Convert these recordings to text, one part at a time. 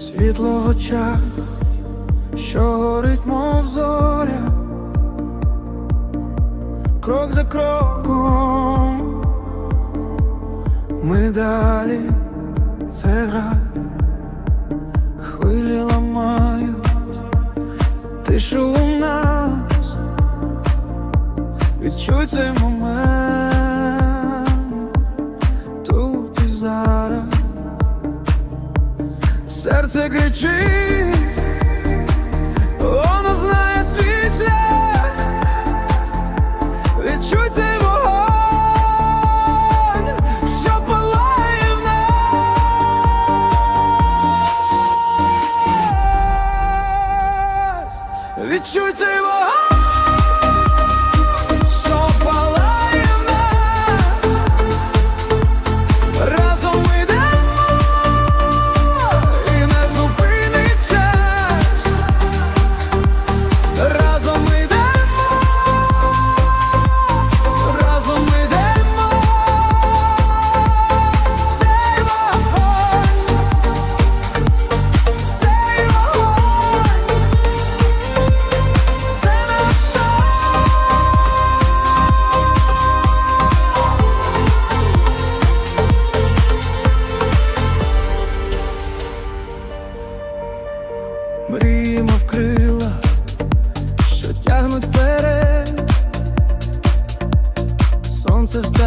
Світло в очах, що горить, мов зоря, крок за кроком, ми далі це гра, хвилі ламають, тишу у нас, відчуй цей момент Серце кричить, воно знає свій шлях, відчуй вогонь, що палає в нас. Відчуй вогонь,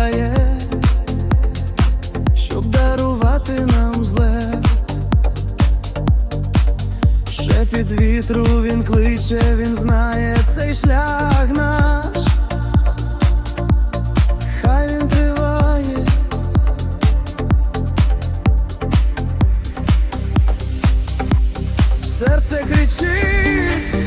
сонце щоб дарувати нам зле. Шепіт вітру він кличе, він знає цей шлях наш. Хай він триває. Серце кричить,